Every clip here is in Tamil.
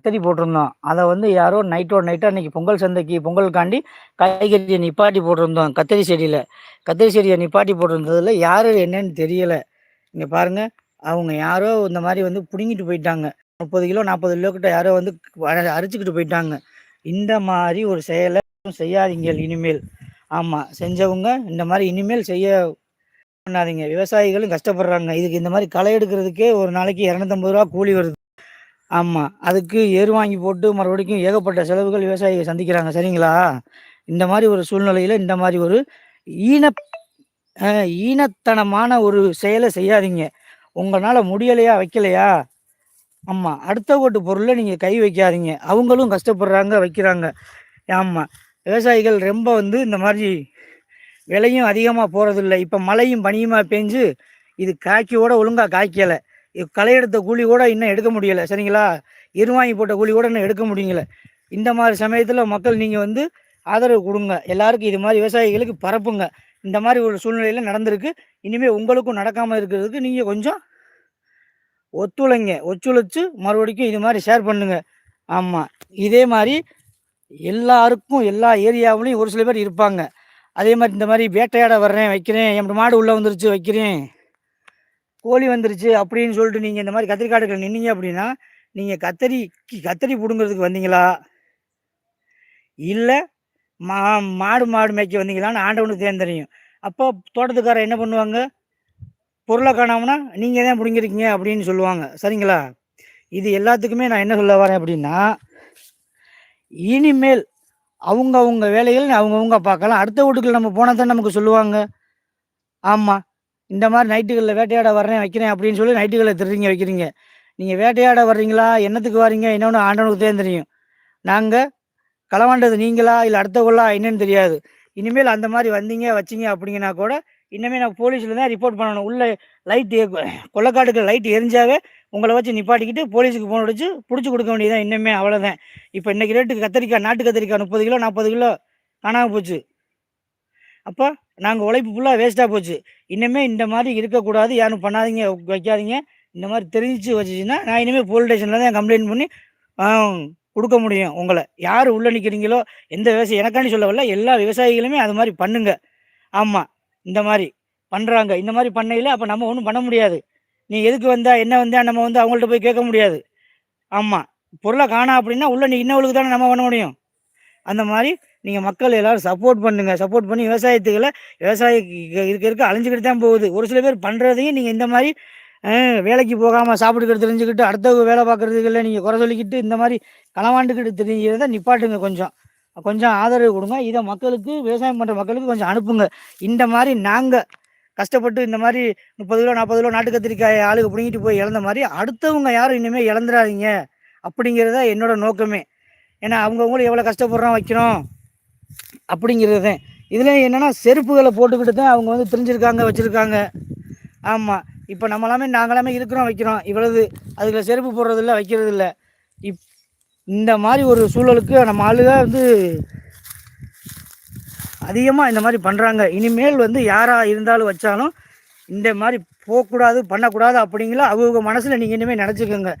கத்தரி போட்டிருந்தோம். அதை வந்து யாரோ நைட்டோட நைட்டாக அன்றைக்கி பொங்கல் சந்தைக்கு பொங்கலுக்காண்டி காய்கறியை நிப்பாட்டி போட்டிருந்தோம் கத்திரி செடியில். கத்திரி செடியை நிப்பாட்டி போட்டிருந்ததில் யார் என்னன்னு தெரியலை. இங்கே பாருங்கள் அவங்க யாரோ இந்த மாதிரி வந்து பிடுங்கிட்டு போயிட்டாங்க. முப்பது கிலோ நாற்பது கிலோ கிட்ட யாரோ வந்து அரிச்சுக்கிட்டு போயிட்டாங்க. இந்த மாதிரி ஒரு செயலை செய்யாதீங்க இனிமேல். ஆமாம் செஞ்சவங்க இந்த மாதிரி இனிமேல் செய்ய பண்ணாதீங்க. விவசாயிகளும் கஷ்டப்படுறாங்க. இதுக்கு இந்த மாதிரி களை எடுக்கிறதுக்கே ஒரு நாளைக்கு இரநூத்தம்பது ரூபா கூலி வருது. ஆமாம் அதுக்கு எரு வாங்கி போட்டு மறுபடியும் ஏகப்பட்ட செலவுகள் விவசாயிகள் சந்திக்கிறாங்க. சரிங்களா? இந்த மாதிரி ஒரு சூழ்நிலையில் இந்த மாதிரி ஒரு ஈன ஈனத்தனமான ஒரு செயலை செய்யாதீங்க. உங்களால் முடியலையா? வைக்கலையா? ஆமாம் அடுத்த ஓட்டு பொருளை நீங்கள் கை வைக்காதீங்க. அவங்களும் கஷ்டப்படுறாங்க வைக்கிறாங்க. ஆமாம் விவசாயிகள் ரொம்ப வந்து இந்த மாதிரி விலையும் அதிகமாக போகிறதில்ல இப்போ மழையும் பனியுமா பேஞ்சு இது காய்க்கோட ஒழுங்காக காய்க்கலை. களை எடுத்த கூலி கூட இன்னும் எடுக்க முடியலை சரிங்களா? எருவாங்கி போட்ட கூலி கூட இன்னும் எடுக்க முடியல. இந்த மாதிரி சமயத்தில் மக்கள் நீங்கள் வந்து ஆதரவு கொடுங்க. எல்லாருக்கும் இது மாதிரி விவசாயிகளுக்கு பரப்புங்க. இந்த மாதிரி ஒரு சூழ்நிலையில் நடந்திருக்கு. இனிமேல் உங்களுக்கும் நடக்காமல் இருக்கிறதுக்கு நீங்கள் கொஞ்சம் ஒத்துழைங்க. ஒத்துழைச்சு மறுபடிக்கும் இது மாதிரி ஷேர் பண்ணுங்க. ஆமாம் இதே மாதிரி எல்லாருக்கும் எல்லா ஏரியாவிலையும் ஒரு சில பேர் இருப்பாங்க. அதே மாதிரி இந்த மாதிரி வேட்டையாட வர்றேன் வைக்கிறேன். என் மாடு உள்ளே வந்துருச்சு வைக்கிறேன். கோழி வந்துருச்சு அப்படின்னு சொல்லிட்டு நீங்கள் இந்த மாதிரி கத்திரிக்காடுகள் நின்னீங்க அப்படின்னா நீங்கள் கத்தரி கத்தரி பிடுங்கிறதுக்கு வந்தீங்களா? இல்லை மா மாடு மாடு மேய்க்க வந்தீங்களான்னு ஆண்டவனுக்கு தேர்ந்தறியும் அப்போ தோட்டத்துக்காரர் என்ன பண்ணுவாங்க? பொருளை காணாமனா நீங்கள் தான் பிடுங்கிருக்கீங்க அப்படின்னு சொல்லுவாங்க. சரிங்களா? இது எல்லாத்துக்குமே நான் என்ன சொல்ல வரேன் அப்படின்னா இனிமேல் அவங்க அவங்க வேலைகள் அவங்கவுங்க பார்க்கலாம் அடுத்த வீட்டுக்குள்ள நம்ம போனால் தான் நமக்கு சொல்லுவாங்க. ஆமாம் இந்த மாதிரி நைட்டுகளில் வேட்டையாட வர்றேன் வைக்கிறேன் அப்படின்னு சொல்லி நைட்டுகளில் திருறீங்க வைக்கிறீங்க. நீங்கள் வேட்டையாட வர்றீங்களா? என்னத்துக்கு வர்றீங்க? என்னென்னு ஆண்டவனுக்கு தான் தெரியும். நாங்கள் களவாண்டது நீங்களா? இல்லை அடுத்தவங்களா? என்னன்னு தெரியாது. இனிமேல் அந்த மாதிரி வந்தீங்க வச்சீங்க அப்படிங்கன்னா கூட இன்னமே நான் போலீஸில் தான் ரிப்போர்ட் பண்ணணும். உள்ள லைட்டு கொள்ளக்காட்டுக்கு லைட் எரிஞ்சாவே உங்களை வச்சு நிப்பாட்டிக்கிட்டு போலீஸுக்கு ஃபோன் அடிச்சு பிடிச்சி கொடுக்க வேண்டியதான் இன்னுமே அவ்வளோதான் இப்போ இன்றைக்கி ரேட்டுக்கு கத்திரிக்காய் நாட்டு கத்திரிக்காய் முப்பது கிலோ நாற்பது கிலோ காணாமல் போச்சு. அப்போ நாங்கள் உழைப்பு ஃபுல்லாக வேஸ்ட்டாக போச்சு. இனிமேல் இந்த மாதிரி இருக்கக்கூடாது. யாரும் பண்ணாதீங்க வைக்காதீங்க. இந்த மாதிரி தெரிஞ்சு வச்சுச்சுன்னா நான் இனிமேல் போலீஸ் ஸ்டேஷனில் தான் கம்ப்ளைண்ட் பண்ணி கொடுக்க முடியும் உங்களை. யார் உள்ளே நிற்கிறீங்களோ எந்த விவசாயி எனக்காண்டி சொல்லவில்லை எல்லா விவசாயிகளுமே அது மாதிரி பண்ணுங்க. ஆமாம் இந்த மாதிரி பண்ணுறாங்க இந்த மாதிரி பண்ணையில் அப்போ நம்ம ஒன்றும் பண்ண முடியாது. நீ எதுக்கு வந்தா என்ன வந்தா நம்ம வந்து அவங்கள்ட்ட போய் கேட்க முடியாது. ஆமாம் பொருளை காணா அப்படின்னா உள்ளே நீ இன்னவளுக்கு தானே நம்ம பண்ண முடியும். அந்த மாதிரி நீங்கள் மக்கள் எல்லோரும் சப்போர்ட் பண்ணுங்கள் சப்போர்ட் பண்ணி விவசாயத்துக்களை விவசாய இருக்க இருக்க அழிஞ்சுக்கிட்டு தான் போகுது. ஒரு சில பேர் பண்ணுறதையும் நீங்கள் இந்த மாதிரி வேலைக்கு போகாமல் சாப்பிட்டுக்கிட்டு தெரிஞ்சுக்கிட்டு அடுத்தவங்க வேலை பார்க்குறதுக்குள்ள நீங்கள் குறை சொல்லிக்கிட்டு இந்த மாதிரி களவாண்டுக்கிட்டு தெரிஞ்சதை நிப்பாட்டுங்க கொஞ்சம். கொஞ்சம் ஆதரவு கொடுங்க. இதை மக்களுக்கு விவசாயம் பண்ணுற மக்களுக்கு கொஞ்சம் அனுப்புங்க. இந்த மாதிரி நாங்கள் கஷ்டப்பட்டு இந்த மாதிரி முப்பது கிலோ நாற்பது கிலோ நாட்டு கத்திரிக்காய் ஆளுக்கு பிடிங்கிட்டு போய் இழந்த மாதிரி அடுத்தவங்க யாரும் இனிமேல் இழந்துடாதீங்க அப்படிங்கிறத என்னோட நோக்கமே. ஏன்னா அவங்கவுங்களும் எவ்வளோ கஷ்டப்படுறோம் வைக்கிறோம் அப்படிங்கிறது. தான் இதில் என்னென்னா செருப்புகளை போட்டுக்கிட்டு தான் அவங்க வந்து தெரிஞ்சிருக்காங்க வச்சுருக்காங்க. ஆமாம் இப்போ நம்மளாமே நாங்களாமே இருக்கிறோம் வைக்கிறோம். இவ்வளவு அதுக்கு செருப்பு போடுறதில்ல வைக்கிறது இல்லை இப் இந்த மாதிரி ஒரு சூழலுக்கு நம்ம ஆளுக வந்து அதிகமாக இந்த மாதிரி பண்ணுறாங்க இனிமேல் வந்து யாராக இருந்தாலும் வச்சாலும் இந்த மாதிரி போகக்கூடாது பண்ணக்கூடாது அப்படிங்கிற அவங்க மனசில் நீங்கள் இனிமேல் நினச்சிக்கோங்க.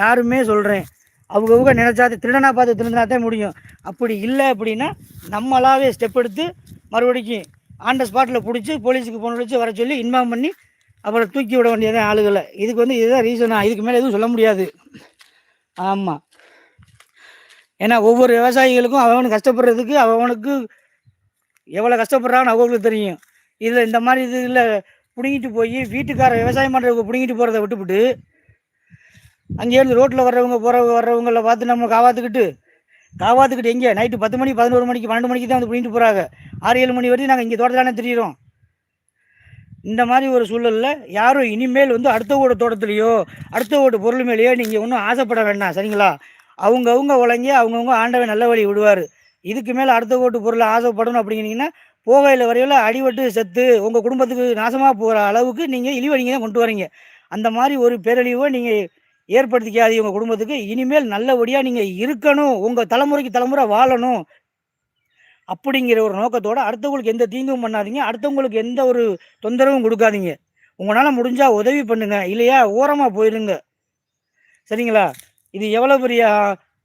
யாருமே சொல்கிறேன் அவங்கவுங்க நினச்சா திருடனா பார்த்து திருந்தினா தான் முடியும். அப்படி இல்லை அப்படின்னா நம்மளாவே ஸ்டெப் எடுத்து மறுபடிக்கும் ஆன் த ஸ்பாட்டில் பிடிச்சி போலீஸுக்கு ஃபோன் அடிச்சு வர சொல்லி இன்ஃபார்ம் பண்ணி அப்புறம் தூக்கி விட வேண்டியதான் ஆளுகளை. இதுக்கு வந்து இதுதான் ரீசனா இதுக்கு மேலே எதுவும் சொல்ல முடியாது. ஆமாம் ஏன்னா ஒவ்வொரு விவசாயிகளுக்கும் அவனுக்கு கஷ்டப்படுறதுக்கு அவனுக்கு எவ்வளோ கஷ்டப்படுறான்னு அவங்களுக்கு தெரியும். இதில் இந்த மாதிரி இதில் பிடுங்கிட்டு போய் வீட்டுக்கார விவசாயம் பண்ணுறவங்க பிடுங்கிட்டு போகிறத விட்டுவிட்டு அங்கேருந்து ரோட்டில் வர்றவங்க போகிறவங்க வர்றவங்கள பார்த்து நம்ம காவாத்துக்கிட்டு காவாத்துக்கிட்டு எங்கே நைட்டு பத்து மணி பதினோரு மணிக்கு பன்னெண்டு மணிக்கு தான் வந்து பிடிக்கிட்டு போகிறாங்க ஆறு ஏழு மணி வரையும் நாங்கள் இங்கே தோட்டத்தானே தெரியிறோம். இந்த மாதிரி ஒரு சூழலில் யாரும் இனிமேல் வந்து அடுத்தவோட தோட்டத்துலேயோ அடுத்தவோட பொருள் மேலேயோ நீங்கள் ஒன்றும் ஆசைப்பட வேண்டாம் சரிங்களா? அவங்கவுங்க உழங்கி அவங்கவுங்க ஆண்டவன் நல்ல வழி விடுவார். இதுக்கு மேலே அடுத்த ஓட்டு பொருளை ஆசைப்படணும் அப்படிங்கிறீங்கன்னா போகையில் வரையில் அடிபட்டு செத்து உங்கள் குடும்பத்துக்கு நாசமாக போகிற அளவுக்கு நீங்கள் இழிவை தான் கொண்டு வரீங்க. அந்த மாதிரி ஒரு பேரழிவை நீங்கள் ஏற்படுத்திக்காதீங்க உங்கள் குடும்பத்துக்கு. இனிமேல் நல்லபடியாக நீங்கள் இருக்கணும். உங்கள் தலைமுறைக்கு தலைமுறை வாழணும். அப்படிங்கிற ஒரு நோக்கத்தோட அடுத்தவங்களுக்கு எந்த தீங்கும் பண்ணாதீங்க. அடுத்தவங்களுக்கு எந்த ஒரு தொந்தரவும் கொடுக்காதீங்க. உங்களால் முடிஞ்சால் உதவி பண்ணுங்க. இல்லையா ஓரமாக போயிடுங்க சரிங்களா? இது எவ்வளோ பெரிய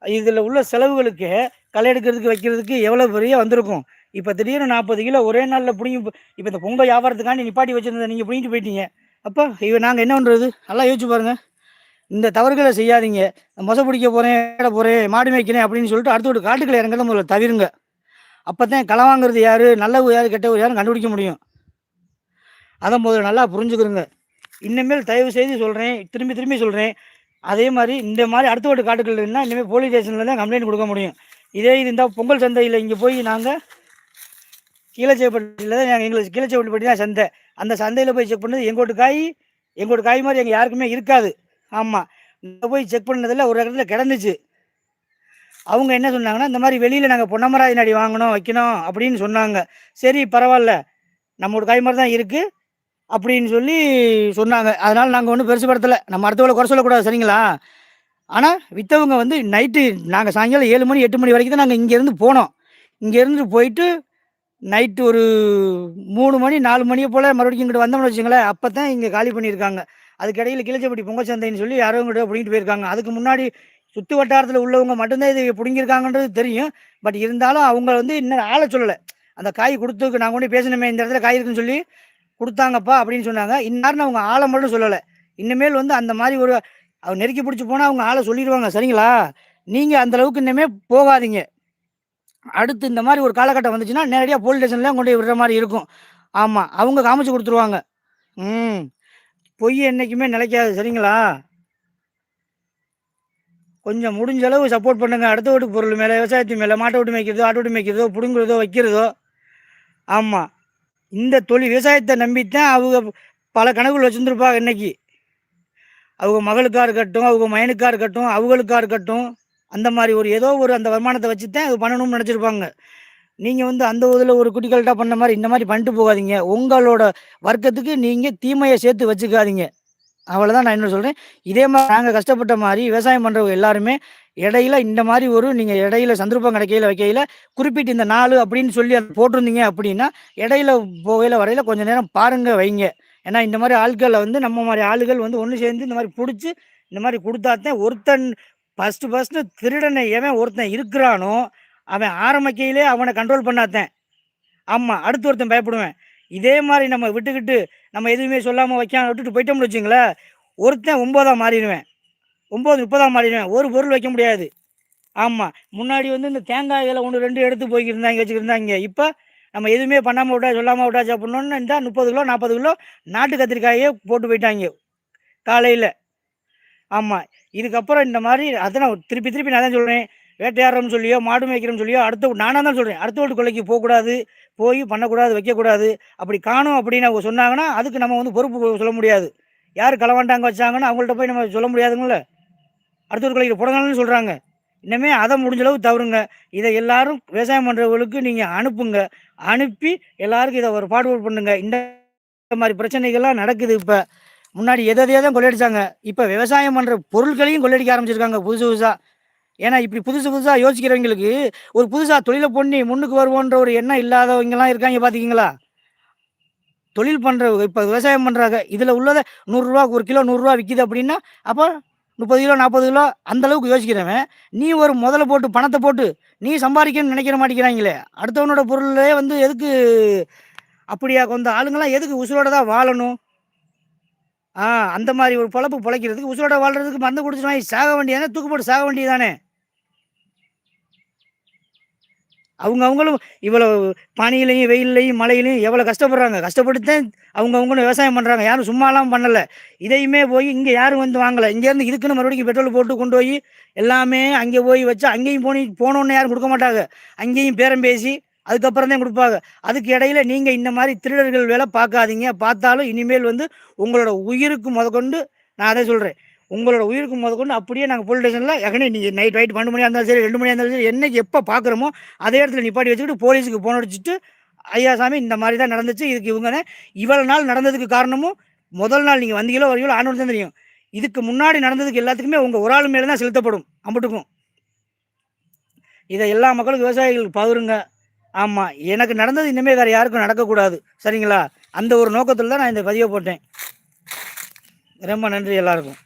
இதில் உள்ள செலவுகளுக்கு களை எடுக்கிறதுக்கு வைக்கிறதுக்கு எவ்வளோ பெரிய வந்திருக்கும். இப்போ திடீர்னு நாற்பது கிலோ ஒரே நாளில் பிடிங்கி இப்போ இந்த பொங்கல் வியாபாரத்துக்காண்டி நிப்பாட்டி வச்சுருந்தேன் நீங்கள் பிடிங்கிட்டு போயிட்டீங்க. அப்போ இவ நாங்கள் என்ன பண்ணுறது நல்லா யோசிச்சு பாருங்கள் இந்த தவறுகளை செய்யாதீங்க. மொசை பிடிக்க போகிறேன் ஏட போகிறேன் மாடு மேய்க்கிறேன் அப்படின்னு சொல்லிட்டு அடுத்த ஒரு காட்டுக்களை இறங்குறத முதல்ல தவிருங்க. அப்போ தான் களை வாங்குறது யார் நல்லவர் யார் கெட்டவர் யாரும் கண்டுபிடிக்க முடியும். அதை முதல்ல நல்லா புரிஞ்சுக்கிறோங்க இனிமேல் தயவு செய்து சொல்கிறேன் திரும்பி திரும்பி சொல்கிறேன் அதே மாதிரி இந்த மாதிரி அடுத்த ஒரு காட்டுக்கள் இருந்தால் இனிமேல் போலீஸ் ஸ்டேஷனில் தான் கம்ப்ளைண்ட் கொடுக்க முடியும். இதே இது இந்த பொங்கல் சந்தையில் இங்கே போய் நாங்கள் கீழச்சேப்பட்டியில் தான் எங்களுக்கு கீழச்சேப்பட்டி தான் சந்தை. அந்த சந்தையில் போய் செக் பண்ணது எங்கோட்டு காய் எங்கோட்டு காய் மாதிரி எங்கள் யாருக்குமே இருக்காது. ஆமாம் நான் போய் செக் பண்ணதில் ஒரு இடத்துல கிடந்துச்சு. அவங்க என்ன சொன்னாங்கன்னா இந்த மாதிரி வெளியில் நாங்கள் பொன்னமராஜ் நாடி வாங்கணும் வைக்கணும் அப்படின்னு சொன்னாங்க. சரி பரவாயில்ல. நம்மளோட கை மாதிரி தான் இருக்குது அப்படின்னு சொல்லி சொன்னாங்க. அதனால் நாங்கள் ஒன்றும் பெருசுப்படுத்தலை நம்ம அடுத்தவளை குறை சொல்லக்கூடாது சரிங்களா? ஆனால் விற்றவங்க வந்து நைட்டு நாங்கள் சாயங்காலம் ஏழு மணி எட்டு மணி வரைக்கும் தான் நாங்கள் இங்கேருந்து போனோம். இங்கேருந்து போயிட்டு நைட்டு ஒரு மூணு மணி நாலு மணியை போல் மறுபடியும் இங்கிட்ட வந்தோம்னு வச்சுங்களேன் அப்போ தான் இங்கே காலி பண்ணியிருக்காங்க. அதுக்கு இடையில கிளிச்சப்பட்டி பொங்கல் சந்தைன்னு சொல்லி யாரோ கிட்ட பிடிங்கிட்டு போயிருக்காங்க. அதுக்கு முன்னாடி சுற்று வட்டாரத்தில் உள்ளவங்க மட்டும்தான் இது பிடுங்கியிருக்காங்கன்றது தெரியும். பட் இருந்தாலும் அவங்க வந்து இன்னும் ஆளை சொல்லலை. அந்த காய் கொடுத்துக்கு நாங்கள் கொண்டு பேசணுமே இந்த இடத்துல காய் இருக்குன்னு சொல்லி கொடுத்தாங்கப்பா அப்படின்னு சொன்னாங்க. இன்னாருன்னு அவங்க ஆளை மட்டும் சொல்லலை. இனிமேல் வந்து அந்த மாதிரி ஒரு அவர் நெருக்கி பிடிச்சி போனால் அவங்க ஆளை சொல்லிடுவாங்க. சரிங்களா? நீங்கள் அந்த அளவுக்கு இன்னுமே போகாதீங்க. அடுத்து இந்த மாதிரி ஒரு காலகட்டம் வந்துச்சுன்னா நேரடியாக போலீஸ் ஸ்டேஷன்லாம் கொண்டு விடுற மாதிரி இருக்கும். ஆமாம் அவங்க காமிச்சு கொடுத்துருவாங்க. ம். பொய் என்றைக்குமே நிலைக்காது சரிங்களா? கொஞ்சம் முடிஞ்ச அளவு சப்போர்ட் பண்ணுங்கள் அடுத்த வீட்டு பொருள் மேலே விவசாயத்து மேலே மாட்டை விட்டு மேய்க்கிறதோ ஆட்டை விட்டு மேய்க்கிறதோ பிடுங்குறதோ வைக்கிறதோ. ஆமாம் இந்த தொழில் விவசாயத்தை நம்பித்தான் அவங்க பல கணக்குகள் வச்சுருந்துருப்பாங்க இன்னைக்கு. அவங்க மகளுக்காக இருக்கட்டும் அவங்க மயனுக்காக இருக்கட்டும் அவங்களுக்காக இருக்கட்டும் அந்த மாதிரி ஒரு ஏதோ ஒரு அந்த வருமானத்தை வச்சு தான் அது பண்ணணும்னு நினச்சிருப்பாங்க. நீங்கள் வந்து அந்த இதில் ஒரு குட்டிகள்ட்டா பண்ண மாதிரி இந்த மாதிரி பண்ணிட்டு போகாதீங்க. உங்களோட வர்க்கத்துக்கு நீங்கள் தீமையை சேர்த்து வச்சுக்காதீங்க. அவ்வளோதான் நான் என்ன சொல்கிறேன் இதே மாதிரி நாங்கள் கஷ்டப்பட்ட மாதிரி விவசாயம் பண்ணுறவங்க எல்லாருமே இடையில இந்த மாதிரி ஒரு நீங்கள் இடையில சந்தர்ப்பம் கிடைக்கையில் வைக்கையில் குறிப்பிட்டு இந்த நாள் அப்படின்னு சொல்லி அதை போட்டிருந்தீங்க அப்படின்னா இடையில போகையில் வரையில் கொஞ்சம் நேரம் பாருங்க வைங்க. ஏன்னா இந்த மாதிரி ஆட்களை வந்து நம்ம மாதிரி ஆளுகள் வந்து ஒன்று சேர்ந்து இந்த மாதிரி பிடிச்சி இந்த மாதிரி கொடுத்தாத்தான் ஒருத்தன் ஃபஸ்ட்டு ஃபஸ்ட்டு திருடனை எவன் ஒருத்தன் இருக்கிறானோ அவன் ஆரம்பிக்கையிலே அவனை கண்ட்ரோல் பண்ணாதேன் ஆமாம் அடுத்து ஒருத்தன் பயப்படுவேன். இதே மாதிரி நம்ம விட்டுக்கிட்டு நம்ம எதுவுமே சொல்லாமல் வைக்காம விட்டுட்டு போயிட்டோம்னு வச்சுங்களேன் ஒருத்தன் ஒம்போதாக மாறிடுவேன். ஒம்பது முப்பதாக மாறிடுவேன். ஒரு பொருள் வைக்க முடியாது. ஆமாம் முன்னாடி வந்து இந்த தேங்காய்களை ஒன்று ரெண்டு எடுத்து போய்க்கிருந்தாங்க வச்சுக்கிருந்தாங்க இப்போ நம்ம எதுவுமே பண்ணாமல் விட்டா சொல்லாமல் விட்டா சாப்பிட்ணுன்னு இருந்தால் முப்பது கிலோ நாற்பது கிலோ நாட்டு கத்திரிக்காயே போட்டு போயிட்டாங்க காலையில். ஆமாம் இதுக்கப்புறம் இந்த மாதிரி அதான் திருப்பி திருப்பி நான் தான் சொல்கிறேன் வேட்டையாடுறோம்னு சொல்லியோ மாடு மேய்க்கிறோம்னு சொல்லியோ அடுத்த நானாக தான் சொல்கிறேன் அடுத்த வீட்டு கொலைக்கு போகக்கூடாது போய் பண்ணக்கூடாது வைக்கக்கூடாது. அப்படி காணும் அப்படின்னு அவங்க சொன்னாங்கன்னா அதுக்கு நம்ம வந்து பொறுப்பு சொல்ல முடியாது. யார் களவாண்டாங்க வச்சாங்கன்னா அவங்கள்ட்ட போய் நம்ம சொல்ல முடியாதுங்கள அடுத்த ஒரு கொலைக்கு புடங்கன்னு சொல்கிறாங்க இன்னமே அதை முடிஞ்சளவு தவறுங்க. இதை எல்லாரும் விவசாயம் பண்ணுறவங்களுக்கு நீங்கள் அனுப்புங்க. அனுப்பி எல்லாருக்கும் இதை ஒரு பாடுபாடு பண்ணுங்க. இந்த மாதிரி பிரச்சனைகள்லாம் நடக்குது இப்போ. முன்னாடி எதை எதையோ தான் கொள்ளையடிச்சாங்க. இப்போ விவசாயம் பண்ணுற பொருட்களையும் கொள்ளையடிக்க ஆரம்பிச்சிருக்காங்க புதுசு புதுசாக ஏன்னா இப்படி புதுசு புதுசாக யோசிக்கிறவங்களுக்கு ஒரு புதுசாக தொழிலை பண்ணி முன்னுக்கு வருவோன்ற ஒரு எண்ணம் இல்லாதவங்கலாம் இருக்காங்க பார்த்துக்கிங்களா தொழில் பண்ணுறவங்க இப்போ விவசாயம் பண்ணுறாங்க இதில் உள்ளதை நூறுரூவா ஒரு கிலோ நூறுரூவா விற்கிது அப்படின்னா அப்போ முப்பது கிலோ நாற்பது கிலோ அந்த அளவுக்கு யோசிக்கிறவன் நீ ஒரு முதல்ல போட்டு பணத்தை போட்டு நீ சம்பாதிக்கணும்னு நினைக்கிற மாட்டேங்கிறாங்களே அடுத்தவனோட பொருளே வந்து எதுக்கு அப்படியா கொஞ்சம் ஆளுங்களாம் எதுக்கு உசுரோட தான் வாழணும்? ஆ அந்த மாதிரி ஒரு பொழப்பு பொழைக்கிறதுக்கு உசுரோட வாழ்கிறதுக்கு மருந்து குடிச்சு வாங்கி சாக வேண்டியதானே தூக்கு போட்டு சாக வேண்டியதானே அவங்க அவங்களும் இவ்வளோ பனியிலையும் வெயில்லையும் மழையிலையும் எவ்வளோ கஷ்டப்படுறாங்க? கஷ்டப்பட்டு தான் அவங்க அவங்களும் விவசாயம் பண்ணுறாங்க யாரும் சும்மாலாம் பண்ணலை. இதையுமே போய் இங்கே யாரும் வந்து வாங்கலை. இங்கேருந்து இதுக்குன்னு மறுபடியும் பெட்ரோல் போட்டு கொண்டு போய் எல்லாமே அங்கே போய் வச்சு அங்கேயும் போனி போனோன்னு யாரும் கொடுக்க மாட்டாங்க. அங்கேயும் பேரம் பேசி அதுக்கப்புறம் தான் கொடுப்பாங்க. அதுக்கு இடையில நீங்கள் இந்த மாதிரி திருடர்கள் வேலை பார்க்காதீங்க. பார்த்தாலும் இனிமேல் வந்து உங்களோட உயிருக்கு முதற்கொண்டு நான் அதை சொல்கிறேன் உங்களோட உயிருக்கு முதற்கொண்டு அப்படியே நாங்கள் போலீஸ் ஸ்டேஷனில் எகனே நீங்கள் நைட் நைட் பன்னெண்டு மணியாக இருந்தாலும் சரி ரெண்டு மணியாக இருந்தாலும் சரி என்னைக்கு எப்போ பார்க்குறோமோ அதே இடத்துல நிப்பாட்டி வச்சுக்கிட்டு போலீஸுக்கு போன அடிச்சுட்டு ஐயா சாமி இந்த மாதிரி தான் நடந்துச்சு இதுக்கு இவங்க இவ்வளோ நாள் நடந்ததுக்கு காரணமும் முதல் நாள் நீங்கள் வந்தீங்களோ வரீங்களோ ஆண்டு தான் தெரியும். இதுக்கு முன்னாடி நடந்ததுக்கு எல்லாத்துக்குமே உங்கள் ஒரு ஆள் மேலே தான் செலுத்தப்படும் அம்பட்டுக்கும். இதை எல்லா மக்களுக்கும் விவசாயிகளுக்கு பகிருங்க. ஆமாம் எனக்கு நடந்தது இனிமேல் வேறு யாருக்கும் நடக்கக்கூடாது. சரிங்களா? அந்த ஒரு நோக்கத்தில் தான் நான் இந்த பதிவை போட்டேன். ரொம்ப நன்றி எல்லாருக்கும்.